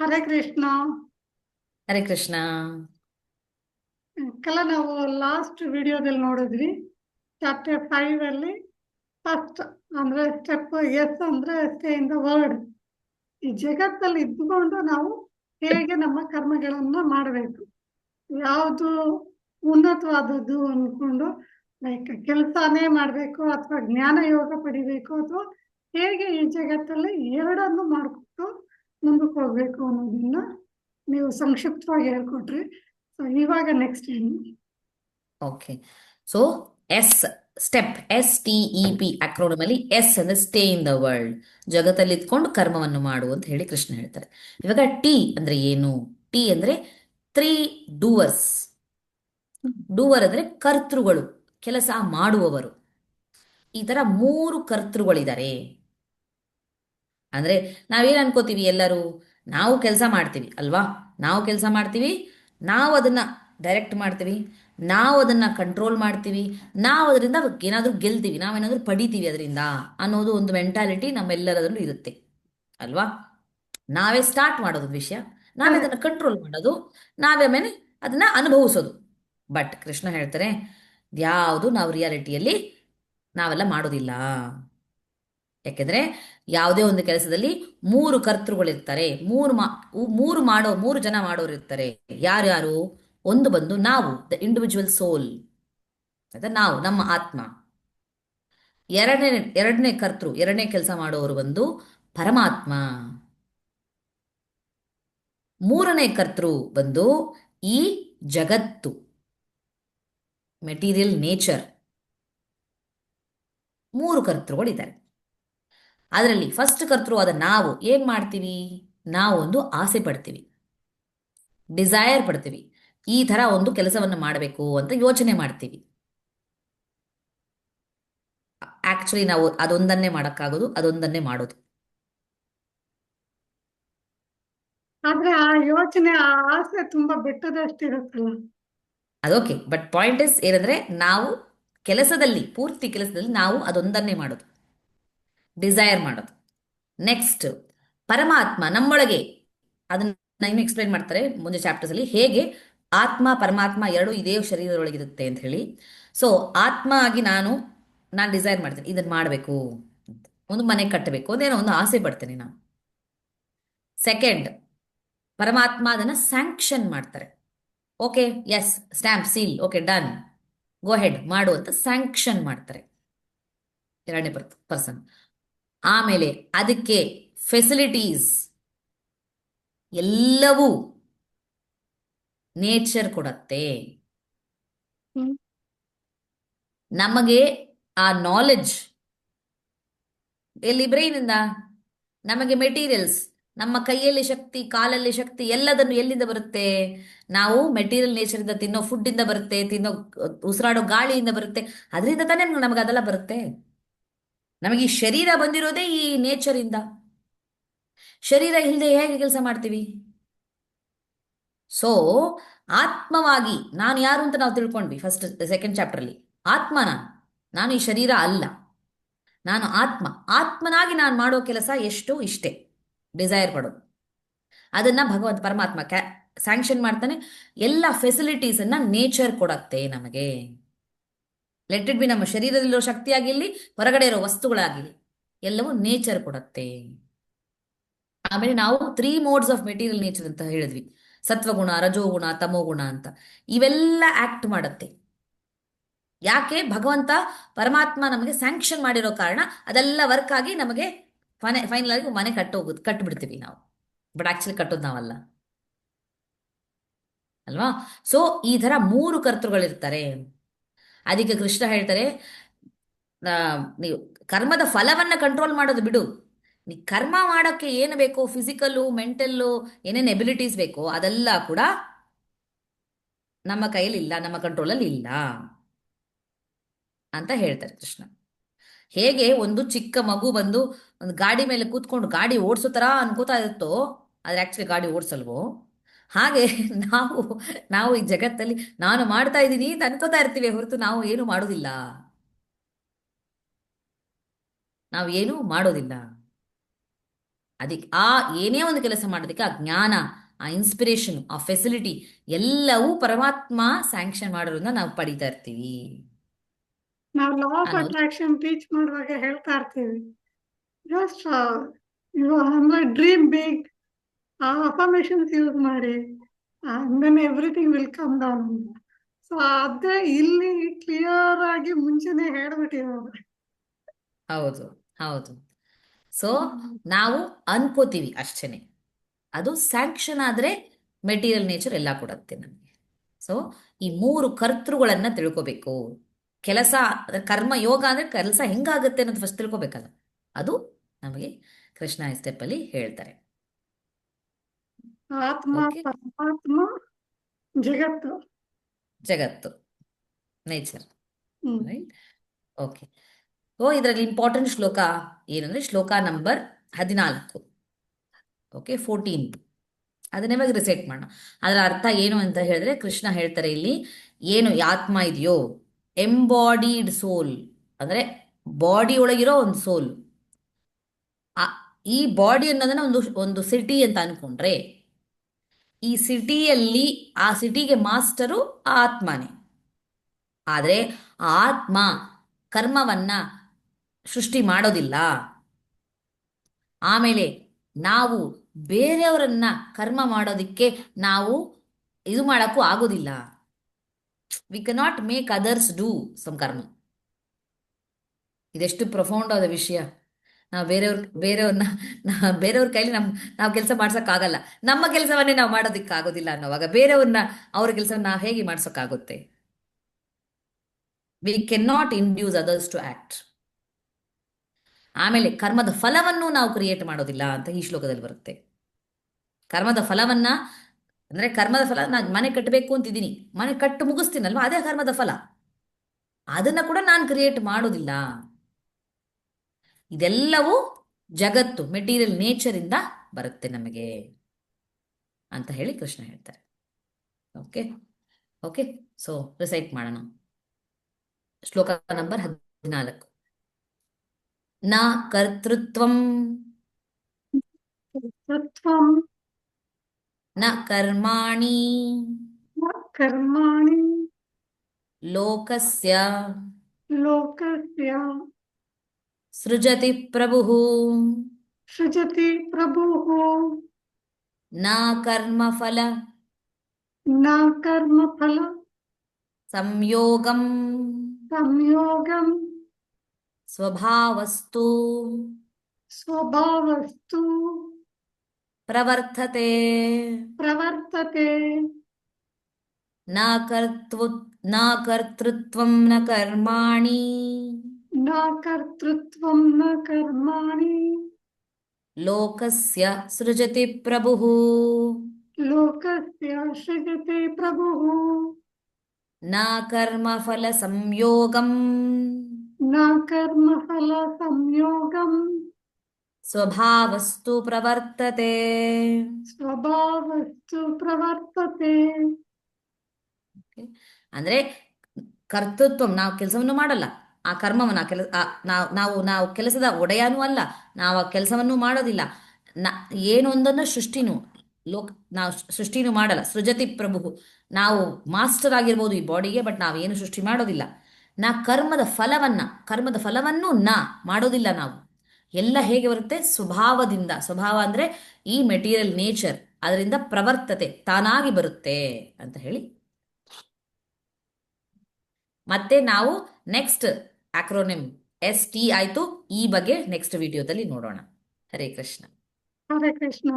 ಹರೇ ಕೃಷ್ಣ. ಹರೇ ಕೃಷ್ಣ. ಕಲ ನಾವು ಲಾಸ್ಟ್ ವಿಡಿಯೋದಲ್ಲಿ ನೋಡಿದ್ವಿ. ಚಾಪ್ಟರ್ ಫೈವ್ ಅಲ್ಲಿ ಫಸ್ಟ್ ಅಂದ್ರೆ ಸ್ಟೆಪ್ ಎಸ್ ಅಂದ್ರೆ ಸ್ಟೇ ಇನ್ ದ ವರ್ಡ್ ಈ ಜಗತ್ತಲ್ಲಿ ಇದ್ದುಕೊಂಡು ನಾವು ಹೇಗೆ ನಮ್ಮ ಕರ್ಮಗಳನ್ನ ಮಾಡಬೇಕು. ಯಾವುದು ಉನ್ನತವಾದದ್ದು ಅನ್ಕೊಂಡು ಲೈಕ್ ಕೆಲಸನೇ ಮಾಡಬೇಕು ಅಥವಾ ಜ್ಞಾನ ಯೋಗ ಪಡಿಬೇಕು ಅಥವಾ ಹೇಗೆ ಈ ಜಗತ್ತಲ್ಲಿ ಎರಡನ್ನು ಮಾಡ್ಕೊಂಡು ಮುಂದಕ್ಕೆ ಅನ್ನೋದನ್ನ ನೀವು ಸಂಕ್ಷಿಪ್ತವಾಗಿ ಹೇಳ್ಕೊಟ್ರಿ. ಸೊ ಇವಾಗ next okay so S step S T E P acronym ಅಲ್ಲಿ ಎಸ್ ಅಂದ್ರೆ ಸ್ಟೇ ಇನ್ ದ ವರ್ಲ್ಡ್ ಜಗತ್ತಲ್ಲಿ ಇದ್ಕೊಂಡು ಕರ್ಮವನ್ನು ಮಾಡು ಅಂತ ಹೇಳಿ ಕೃಷ್ಣ ಹೇಳ್ತಾರೆ. ಇವಾಗ ಟಿ ಅಂದ್ರೆ ಏನು? ಟಿ ಅಂದ್ರೆ ತ್ರೀ ಡೂವರ್ಸ್ ಡೂವರ್ ಅಂದ್ರೆ ಕರ್ತೃಗಳು, ಕೆಲಸ ಮಾಡುವವರು. ಈ ತರ ಮೂರು ಕರ್ತೃಗಳಿದ್ದಾರೆ. ಅಂದ್ರೆ ನಾವೇನು ಅನ್ಕೋತೀವಿ ಎಲ್ಲರೂ? ನಾವು ಕೆಲಸ ಮಾಡ್ತೀವಿ ಅಲ್ವಾ? ನಾವು ಕೆಲಸ ಮಾಡ್ತೀವಿ ನಾವು ಅದನ್ನ ಡೈರೆಕ್ಟ್ ಮಾಡ್ತೀವಿ ನಾವು ಅದನ್ನ ಕಂಟ್ರೋಲ್ ಮಾಡ್ತೀವಿ ನಾವು ಅದರಿಂದ ಏನಾದರೂ ಗೆಲ್ತೀವಿ ನಾವೇನಾದರೂ ಪಡಿತೀವಿ ಅದರಿಂದ ಅನ್ನೋದು ಒಂದು ಮೆಂಟಾಲಿಟಿ ನಮ್ಮೆಲ್ಲರದ್ರಲ್ಲೂ ಇರುತ್ತೆ ಅಲ್ವಾ? ನಾವೇ ಸ್ಟಾರ್ಟ್ ಮಾಡೋದು ವಿಷಯ ನಾವೇ ಅದನ್ನ ಕಂಟ್ರೋಲ್ ಮಾಡೋದು ನಾವೇ ಆಮೇಲೆ ಅದನ್ನ ಅನುಭವಿಸೋದು. ಬಟ್ ಕೃಷ್ಣ ಹೇಳ್ತಾರೆ ಯಾವುದು ನಾವು ರಿಯಾಲಿಟಿಯಲ್ಲಿ ನಾವೆಲ್ಲ ಮಾಡೋದಿಲ್ಲ. ಯಾಕೆಂದ್ರೆ ಯಾವುದೇ ಒಂದು ಕೆಲಸದಲ್ಲಿ ಮೂರು ಕರ್ತೃಗಳಿರ್ತಾರೆ. ಮೂರು ಮಾ ಮೂರು ಮಾಡೋ ಮೂರು ಜನ ಮಾಡೋರು ಇರ್ತಾರೆ ಯಾರ್ಯಾರು? ಒಂದು ಬಂದು ನಾವು ದ ಇಂಡಿವಿಜುವಲ್ ಸೋಲ್ ಆಯ್ತಾ ನಾವು, ನಮ್ಮ ಆತ್ಮ. ಎರಡನೇ ಎರಡನೇ ಕರ್ತೃ, ಎರಡನೇ ಕೆಲಸ ಮಾಡೋರು ಬಂದು ಪರಮಾತ್ಮ. ಮೂರನೇ ಕರ್ತೃ ಬಂದು ಈ ಜಗತ್ತು. ಮೆಟೀರಿಯಲ್ ನೇಚರ್ ಮೂರು ಕರ್ತೃಗಳಿದ್ದಾರೆ. ಅದರಲ್ಲಿ ಫಸ್ಟ್ ಕರ್ತೃವಾದ ನಾವು ಏನ್ ಮಾಡ್ತೀವಿ? ನಾವು ಒಂದು ಆಸೆ ಪಡ್ತೀವಿ. ಡಿಸೈರ್ ಪಡ್ತೀವಿ. ಈ ತರ ಒಂದು ಕೆಲಸವನ್ನು ಮಾಡಬೇಕು ಅಂತ ಯೋಚನೆ ಮಾಡ್ತೀವಿ. ಆಕ್ಚುಲಿ ನಾವು ಅದೊಂದನ್ನೇ ಮಾಡಕ್ಕಾಗೋದು ಅದೊಂದನ್ನೇ ಮಾಡೋದು. ಆದ್ರೆ ಆ ಯೋಚನೆ ಆ ಆಸೆ ತುಂಬಾ ಬೆಟ್ಟದಷ್ಟಿರುತ್ತಲ್ಲ. ಅದೋಕೆ ಬಟ್ ಪಾಯಿಂಟ್ ಇಸ್ ಏನಂದ್ರೆ ನಾವು ಕೆಲಸದಲ್ಲಿ ಪೂರ್ತಿ ಕೆಲಸದಲ್ಲಿ ನಾವು ಅದೊಂದನ್ನೇ ಮಾಡೋದು. ಡಿಸೈರ್ ಮಾಡೋದು. ನೆಕ್ಸ್ಟ್ ಪರಮಾತ್ಮ ನಮ್ಮೊಳಗೆ. ಅದನ್ನ ಇನ್ನು ಎಕ್ಸ್ಪ್ಲೈನ್ ಮಾಡ್ತಾರೆ ಮುಂದೆ ಚಾಪ್ಟರ್ಸ್ ಅಲ್ಲಿ. ಹೇಗೆ? ಆತ್ಮ, ಪರಮಾತ್ಮ ಎರಡು ಇದೇ ಶರೀರದೊಳಗಿರುತ್ತೆ ಅಂತ ಹೇಳಿ. ಸೊ ಆತ್ಮ ಆಗಿ ನಾನು ನಾನು ಡಿಸೈರ್ ಮಾಡ್ತೇನೆ. ಇದನ್ನ ಮಾಡಬೇಕು ಒಂದು ಮನೆ ಕಟ್ಟಬೇಕು. ಅದೇನೋ ಒಂದು ಆಸೆ ಪಡ್ತೇನೆ ನಾನು. ಸೆಕೆಂಡ್ ಪರಮಾತ್ಮ ಅದನ್ನ ಸ್ಯಾಂಕ್ಷನ್ ಮಾಡ್ತಾರೆ. Okay S stamp seal okay done go ahead ಮಾಡು ಅಂತ ಸ್ಯಾಂಕ್ಷನ್ ಮಾಡ್ತಾರೆ. ಎರಡನೇ ಪರ್ಸನ್ ಆಮೇಲೆ ಅದಕ್ಕೆ ಫೆಸಿಲಿಟೀಸ್ ಎಲ್ಲವೂ ನೇಚರ್ ಕೊಡತ್ತೆ. ನಮಗೆ ಆ ನಾಲೆಡ್ಜ್ ಎಲ್ಲಿ ಬ್ರೈನ್ ಇಂದ ನಮಗೆ ಮೆಟೀರಿಯಲ್ಸ್ ನಮ್ಮ ಕೈಯಲ್ಲಿ ಶಕ್ತಿ ಕಾಲಲ್ಲಿ ಶಕ್ತಿ ಎಲ್ಲದನ್ನು ಎಲ್ಲಿಂದ ಬರುತ್ತೆ? ನಾವು ಮೆಟೀರಿಯಲ್ ನೇಚರ್ ಇಂದ ತಿನ್ನೋ ಫುಡ್ ಇಂದ ಬರುತ್ತೆ ತಿನ್ನೋ ಉಸಿರಾಡೋ ಗಾಳಿಯಿಂದ ಬರುತ್ತೆ. ಅದರಿಂದ ತಾನೇ ನಮಗೆ ಅದೆಲ್ಲ ಬರುತ್ತೆ. ನಮಗೆ ಈ ಶರೀರ ಬಂದಿರೋದೇ ಈ ನೇಚರ್ ಇಂದ. ಶರೀರ ಇಲ್ಲದೆ ಹೇಗೆ ಕೆಲಸ ಮಾಡ್ತೀವಿ? ಸೊ ಆತ್ಮವಾಗಿ ನಾನು ಯಾರು ಅಂತ ನಾವು ತಿಳ್ಕೊಂಡ್ವಿ ಫಸ್ಟ್ ಸೆಕೆಂಡ್ ಚಾಪ್ಟರ್ ಅಲ್ಲಿ. ಆತ್ಮ ನಾನು ನಾನು ಈ ಶರೀರ ಅಲ್ಲ. ನಾನು ಆತ್ಮ. ಆತ್ಮನಾಗಿ ನಾನು ಮಾಡೋ ಕೆಲಸ ಎಷ್ಟು ಇಷ್ಟೇ. ಡಿಸೈರ್ ಪಡೋದು. ಅದನ್ನ ಭಗವಂತ ಪರಮಾತ್ಮ ಕ್ಯಾ ಸ್ಯಾಂಕ್ಷನ್ ಮಾಡ್ತಾನೆ. ಎಲ್ಲ ಫೆಸಿಲಿಟೀಸ್ ಅನ್ನ ನೇಚರ್ ಕೊಡತ್ತೆ ನಮಗೆ. ಲೆಟ್ ಇಟ್ ಬಿ ನಮ್ಮ ಶರೀರದಲ್ಲಿರೋ ಶಕ್ತಿ ಆಗಿರ್ಲಿ ಹೊರಗಡೆ ಇರೋ ವಸ್ತುಗಳಾಗಿರ್ಲಿ, ಎಲ್ಲವೂ ನೇಚರ್ ಕೊಡತ್ತೆ. ಆಮೇಲೆ ನಾವು three modes of material nature ಅಂತ ಹೇಳಿದ್ವಿ. ಸತ್ವಗುಣ, ರಜೋಗುಣ, ತಮೋಗುಣ ಅಂತ. ಇವೆಲ್ಲ ಆಕ್ಟ್ ಮಾಡುತ್ತೆ. ಯಾಕೆ? ಭಗವಂತ ಪರಮಾತ್ಮ ನಮಗೆ ಸ್ಯಾಂಕ್ಷನ್ ಮಾಡಿರೋ ಕಾರಣ ಅದೆಲ್ಲ ವರ್ಕ್ ಆಗಿ ನಮಗೆ ಮನೆ ಫೈನಲ್ ಆಗಿ ಮನೆ ಕಟ್ಟೋಗುದು ಕಟ್ಟಿಬಿಡ್ತೀವಿ ನಾವು. ಬಟ್ ಆಕ್ಚುಲಿ ಕಟ್ಟೋದು ನಾವಲ್ಲ. ಅಲ್ವಾ? ಸೊ ಈ ತರ ಮೂರು ಕರ್ತೃಗಳಿರ್ತಾರೆ. ಅದಕ್ಕೆ ಕೃಷ್ಣ ಹೇಳ್ತಾರೆ ನೀವು ಕರ್ಮದ ಫಲವನ್ನು ಕಂಟ್ರೋಲ್ ಮಾಡೋದು ಬಿಡು. ನೀ ಕರ್ಮ ಮಾಡೋಕ್ಕೆ ಏನು ಬೇಕೋ ಫಿಸಿಕಲ್ಲು ಮೆಂಟಲ್ಲು ಏನೇನು ಎಬಿಲಿಟೀಸ್ ಬೇಕೋ ಅದೆಲ್ಲ ಕೂಡ ನಮ್ಮ ಕೈಯಲ್ಲಿ ಇಲ್ಲ, ನಮ್ಮ ಕಂಟ್ರೋಲಲ್ಲಿ ಇಲ್ಲ ಅಂತ ಹೇಳ್ತಾರೆ ಕೃಷ್ಣ. ಹೇಗೆ ಒಂದು ಚಿಕ್ಕ ಮಗು ಬಂದು ಒಂದು ಗಾಡಿ ಮೇಲೆ ಕೂತ್ಕೊಂಡು ಗಾಡಿ ಓಡಿಸೋ ಥರ ಅನ್ಕೋತಾ ಇರುತ್ತೋ, ಆದರೆ ಆ್ಯಕ್ಚುಲಿ ಗಾಡಿ ಓಡಿಸಲ್ವೋ? ಹಾಗೆ ನಾವು ನಾವು ಈ ಜಗತ್ತಲ್ಲಿ ನಾನು ಮಾಡ್ತಾ ಇದ್ದೀನಿ ಅಂತ ಅನ್ಕೋತಾ ಇರ್ತೀವಿ ಹೊರತು ನಾವು ಏನು ಮಾಡೋದಿಲ್ಲ. ನಾವು ಏನು ಮಾಡೋದಿಲ್ಲ. ಅದಕ್ಕೆ ಆ ಏನೇ ಒಂದು ಕೆಲಸ ಮಾಡೋದಕ್ಕೆ ಆ ಜ್ಞಾನ ಆ ಇನ್ಸ್ಪಿರೇಷನ್ ಆ ಫೆಸಿಲಿಟಿ ಎಲ್ಲವೂ ಪರಮಾತ್ಮ ಸ್ಯಾಂಕ್ಷನ್ ಮಾಡೋದ್ರಿಂದ ನಾವು ಪಡಿತಾ ಇರ್ತೀವಿ. ನಾವು ಲಾ ಆಫ್ ಅಟ್ರಾಕ್ಷನ್ ಟೀಚ್ ಮಾಡುವಾಗ ಹೇಳ್ತಾ ಇರ್ತೀವಿ. ಜಸ್ಟ್ ಅಂದ್ರೆ ಡ್ರೀಮ್ ಬಿಗ್ ಆ ಅಫರ್ಮೇಶನ್ಸ್ ಯೂಸ್ ಮಾಡಿ then everything will come down so ಅದೇ ಇಲ್ಲಿ ಕ್ಲಿಯರ್ ಆಗಿ ಮುಂಚೆನೆ ಹೇಳ್ಬಿಟ್ಟಿದ್ದಾರೆ ಹೌದು ಹೌದು. ಸೊ ನಾವು ಅನ್ಕೋತೀವಿ ಅಷ್ಟೇನೆ. ಅದು ಸ್ಯಾಂಕ್ಷನ್ ಆದ್ರೆ ಮೆಟೀರಿಯಲ್ ನೇಚರ್ ಎಲ್ಲ ಕೊಡುತ್ತೆ ನಮಗೆ. ಸೊ ಈ ಮೂರು ಕರ್ತೃಗಳನ್ನ ತಿಳ್ಕೋಬೇಕು. ಕೆಲಸ ಕರ್ಮ, ಯೋಗ ಅಂದ್ರೆ ಕೆಲಸ ಹೆಂಗಾಗುತ್ತೆ ಅನ್ನೋದು ಫಸ್ಟ್ ತಿಳ್ಕೊಬೇಕಲ್ಲ. ಅದು ನಮಗೆ ಕೃಷ್ಣ ಈ ಸ್ಟೆಪ್ ಅಲ್ಲಿ ಹೇಳ್ತಾರೆ. ಆತ್ಮ ಪರಮಾತ್ಮ ಜಗತ್ತು. ಜಗತ್ತು. Nature hmm. Right okay oh ಇದರಲ್ಲಿ ಇಂಪಾರ್ಟೆಂಟ್ ಶ್ಲೋಕ ಏನಂದ್ರೆ ಶ್ಲೋಕ ನಂಬರ್ ಹದಿನಾಲ್ಕು. ಓಕೆ ಫೋರ್ಟೀನ್ ಅದನ್ನ ಇವಾಗ ರಿಸೆಟ್ ಮಾಡೋಣ. ಅದರ ಅರ್ಥ ಏನು ಅಂತ ಹೇಳಿದ್ರೆ ಕೃಷ್ಣ ಹೇಳ್ತಾರೆ ಇಲ್ಲಿ ಏನು ಈ ಆತ್ಮ ಇದೆಯೋ? ಎಂಬಾಡಿಡ್ ಸೋಲ್ ಅಂದ್ರೆ ಬಾಡಿ ಒಳಗಿರೋ ಒಂದು ಸೋಲ್ ಈ ಬಾಡಿ ಅನ್ನೋದನ್ನ ಒಂದು ಒಂದು ಸಿಟಿ ಅಂತ ಅನ್ಕೊಂಡ್ರೆ ಈ ಸಿಟಿಯಲ್ಲಿ ಆ ಸಿಟಿಗೆ ಮಾಸ್ಟರು ಆತ್ಮನೇ. ಆದರೆ ಆತ್ಮ ಕರ್ಮವನ್ನ ಸೃಷ್ಟಿ ಮಾಡೋದಿಲ್ಲ. ಆಮೇಲೆ ನಾವು ಬೇರೆಯವರನ್ನ ಕರ್ಮ ಮಾಡೋದಕ್ಕೆ ನಾವು ಇದು ಮಾಡೋಕ್ಕೂ ಆಗೋದಿಲ್ಲ. We cannot make others do some karma ಇದೆಷ್ಟು ಪ್ರೊಫೌಂಡ್ ಆದ ವಿಷಯ. ನಾವು ಬೇರೆಯವ್ರ ಬೇರೆಯವ್ರನ್ನ ಬೇರೆಯವ್ರ ಕೈಲಿ ನಮ್, ನಾವು ಕೆಲಸ ಮಾಡ್ಸೋಕ್ಕಾಗಲ್ಲ. ನಮ್ಮ ಕೆಲಸವನ್ನೇ ನಾವು ಮಾಡೋದಕ್ಕಾಗೋದಿಲ್ಲ ಅನ್ನೋವಾಗ ಬೇರೆಯವ್ರನ್ನ ಅವ್ರ ಕೆಲಸವನ್ನ ನಾವು ಹೇಗೆ ಮಾಡ್ಸೋಕ್ಕಾಗುತ್ತೆ? We can not induce others to act ಆಮೇಲೆ ಕರ್ಮದ ಫಲವನ್ನು ನಾವು ಕ್ರಿಯೇಟ್ ಮಾಡೋದಿಲ್ಲ ಅಂತ ಈ ಶ್ಲೋಕದಲ್ಲಿ ಬರುತ್ತೆ. ಕರ್ಮದ ಫಲವನ್ನ, ಅಂದ್ರೆ ಕರ್ಮದ ಫಲ ನಾನು ಮನೆ ಕಟ್ಟಬೇಕು ಅಂತಿದ್ದೀನಿ. ಮನೆ ಕಟ್ಟು ಮುಗಿಸ್ತೀನಲ್ವ? ಅದೇ ಕರ್ಮದ ಫಲ. ಅದನ್ನ ಕೂಡ ನಾನು ಕ್ರಿಯೇಟ್ ಮಾಡೋದಿಲ್ಲ. ಇದೆಲ್ಲವೂ ಜಗತ್ತು ಮೆಟೀರಿಯಲ್ ನೇಚರ್ ಇಂದ ಬರುತ್ತೆ ನಮಗೆ ಅಂತ ಹೇಳಿ ಕೃಷ್ಣ ಹೇಳ್ತಾರೆ. ಓಕೆ ಓಕೆ ಸೊ ರಿಸೈಟ್ ಮಾಡೋಣ. ಶ್ಲೋಕ ನಂಬರ್ ಹದಿನಾಲ್ಕು. ನ ಕರ್ತೃತ್ವಂ. ಕರ್ತೃತ್ವಂ. ನ ಕರ್ಮಾಣಿ. ನ ಕರ್ಮಾಣಿ. ಲೋಕಸ್ಯ. ಲೋಕಸ್ಯ. सृजति प्रभुः। सृजति प्रभुः। न कर्मफल। न कर्मफल। संयोगं स्वभावस्तु। स्वभावस्तु। प्रवर्तते। प्रवर्तते। न कर्तृ न कर्तृत्वं न कर्माणि। ಲೋಕಸ್ಯ ಸೃಜತಿ ಪ್ರಭು ಲೋಕಸ್ಯ ಸೃಜತೆ ಪ್ರಭುಃ ನ ಕರ್ಮಫಲ ಸಂಯೋಗಂ ನ ಕರ್ಮಫಲ ಸಂಯೋಗಂ ಸ್ವಭಾವಸ್ತು ಪ್ರವರ್ತತೆ ಸ್ವಭಾವಸ್ತು ಪ್ರವರ್ತತೆ. ಅಂದ್ರೆ ಕರ್ತೃತ್ವ ನಾವು ಕೆಲಸವನ್ನು ಮಾಡಲ್ಲ. ಆ ಕರ್ಮವನ್ನು ಕೆಲ ನಾವು ನಾವು ನಾವು ಕೆಲಸದ ಒಡೆಯನೂ ಅಲ್ಲ, ನಾವು ಆ ಕೆಲಸವನ್ನು ಮಾಡೋದಿಲ್ಲ. ನ, ಏನೊಂದನ್ನು ಸೃಷ್ಟಿನೂ, ಲೋಕ್, ನಾವು ಸೃಷ್ಟಿನೂ ಮಾಡಲ್ಲ. ಸೃಜತಿ ಪ್ರಭು ನಾವು ಮಾಸ್ಟರ್ ಆಗಿರ್ಬೋದು ಈ ಬಾಡಿಗೆ, ಬಟ್ ನಾವು ಏನು ಸೃಷ್ಟಿ ಮಾಡೋದಿಲ್ಲ. ನಾ ಕರ್ಮದ ಫಲವನ್ನ, ಕರ್ಮದ ಫಲವನ್ನು ನಾ ಮಾಡೋದಿಲ್ಲ ನಾವು. ಎಲ್ಲ ಹೇಗೆ ಬರುತ್ತೆ? ಸ್ವಭಾವದಿಂದ. ಸ್ವಭಾವ ಅಂದ್ರೆ ಈ ಮೆಟೀರಿಯಲ್ ನೇಚರ್, ಅದರಿಂದ ಪ್ರವರ್ತತೆ ತಾನಾಗಿ ಬರುತ್ತೆ ಅಂತ ಹೇಳಿ. ಮತ್ತೆ ನಾವು ನೆಕ್ಸ್ಟ್ ಆಕ್ರೋನಿಮ್ ಎಸ್ ಟಿ ಆಯ್ತು ಈ ಬಗ್ಗೆ ನೆಕ್ಸ್ಟ್ ವಿಡಿಯೋದಲ್ಲಿ ನೋಡೋಣ. ಹರೇ ಕೃಷ್ಣ. ಹರೇ ಕೃಷ್ಣ.